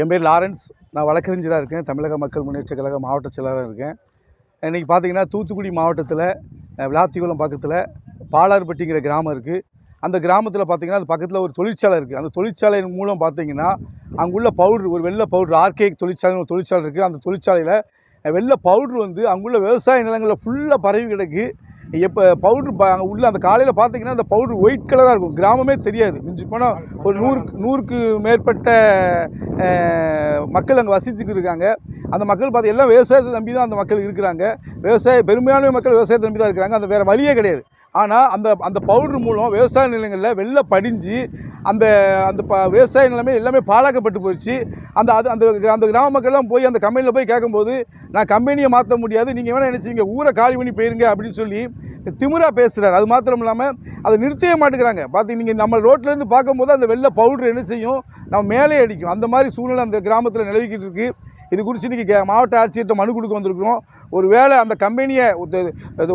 என் பேர் லாரன்ஸ். நான் வழக்கறிஞராக இருக்கேன். தமிழக மக்கள் முன்னேற்ற கழக மாவட்ட செயலாளராக இருக்கேன். இன்றைக்கி பார்த்தீங்கன்னா தூத்துக்குடி மாவட்டத்தில் விளாத்திகுளம் பக்கத்தில் பாலார்பட்டிங்கிற கிராமம் இருக்குது அந்த கிராமத்தில் பார்த்திங்கன்னா அது பக்கத்தில் ஒரு தொழிற்சாலை இருக்குது அந்த தொழிற்சாலையின் மூலம் பார்த்தீங்கன்னா அங்குள்ள பவுட்ரு ஒரு வெள்ளை பவுட்ரு ஆர்கே தொழிற்சாலை ஒரு தொழிற்சாலை இருக்குது அந்த தொழிற்சாலையில் வெள்ளை பவுட்ரு வந்து அங்குள்ள விவசாய நிலங்களில் ஃபுல்லாக பரவி கிடக்கு. எப்போ பவுட்ரு ப அங்கே உள்ள அந்த காலையில் பார்த்தீங்கன்னா அந்த பவுட்ரு ஒயிட் கலராக இருக்கும். கிராமமே தெரியாது. மிஞ்சி போனால் ஒரு நூறுக்கு நூறுக்கு மேற்பட்ட மக்கள் அங்கே வசிச்சுட்டு இருக்காங்க. அந்த மக்கள் பார்த்து எல்லாம் விவசாயத்தை நம்பி தான் அந்த மக்கள் இருக்கிறாங்க. விவசாய பெரும்பான்மை மக்கள் விவசாயத்தை நம்பி தான் இருக்கிறாங்க. அந்த வேறு வழியே கிடையாது. ஆனால் அந்த அந்த பவுட்ரு மூலம் விவசாய நிலங்களில் வெள்ளை படிஞ்சு அந்த அந்த ப விவசாய நிலைமை எல்லாமே பாழாக்கப்பட்டு போச்சு. அந்த அது அந்த அந்த கிராம மக்கள்லாம் போய் அந்த கம்பெனியில் போய் கேட்கும்போது நான் கம்பெனியை மாற்ற முடியாது. நீங்கள் வேணால் நினச்சிங்க ஊரை காலி பண்ணி போயிருங்க. அப்படின்னு சொல்லி திமிரா பேசுகிறார் அது மாத்திரம் இல்லாமல் அதை நிறுத்தவே மாட்டேங்கிறாங்க. பார்த்து நீங்கள் நம்ம ரோட்லேருந்து பார்க்கும்போது அந்த வெள்ளை பவுட்ரு என்ன செய்யும்? நம்ம மேலே அடிக்கும். அந்த மாதிரி சூழ்நிலை அந்த கிராமத்தில் நிலவிக்கிட்டு இருக்குது இது குறித்து இன்றைக்கி மாவட்ட ஆட்சியர்கிட்ட மனு கொடுக்க வந்திருக்கிறோம். ஒரு வேளை அந்த கம்பெனியை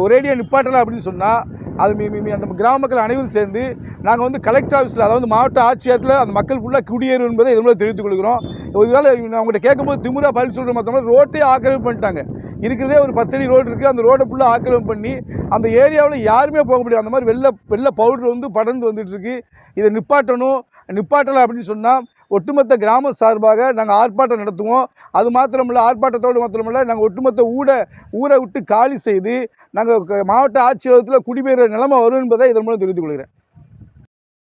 ஒரேடியாக நிப்பாட்டலாம் அப்படின்னு சொன்னால் அது அந்த கிராம மக்கள் அனைவரும் சேர்ந்து நாங்கள் வந்து கலெக்டர் ஆஃபீஸில் அதாவது மாவட்ட ஆட்சியத்தில் அந்த மக்கள் ஃபுல்லாக குடியேறும் என்பதை இதன் மூலம் தெரிவித்துக் கொள்கிறோம் ஒருவேளை நான் அவங்கள்ட்ட கேட்கும்போது திமுறா பதில் சொல்கிற மற்றவங்க ரோட்டே ஆக்கிரமிப்பு பண்ணிட்டாங்க. இருக்கிறதே ஒரு பத்தடி ரோடு இருக்குது அந்த ரோடை ஃபுல்லாக ஆக்கிரமிப்பு பண்ணி அந்த ஏரியாவில் யாருமே போக முடியாது. அந்த மாதிரி வெள்ளை வெள்ளை பவுடர் வந்து படர்ந்து வந்துட்டுருக்கு இதை நிப்பாட்டணும் நிப்பாட்டலை அப்படின்னு சொன்னால் ஒட்டுமொத்த கிராம சார்பாக நாங்கள் ஆர்ப்பாட்டம் நடத்துவோம். அது மாத்திரமில்ல ஆர்ப்பாட்டத்தோடு மாத்திரமில்ல நாங்கள் ஒட்டுமொத்த ஊட ஊரை விட்டு காலி செய்து நாங்கள் மாவட்ட ஆட்சியரகத்தில் குடிபெயர நிலைமை வரும் என்பதை இதன் மூலம் தெரிவித்துக் கொள்கிறேன்.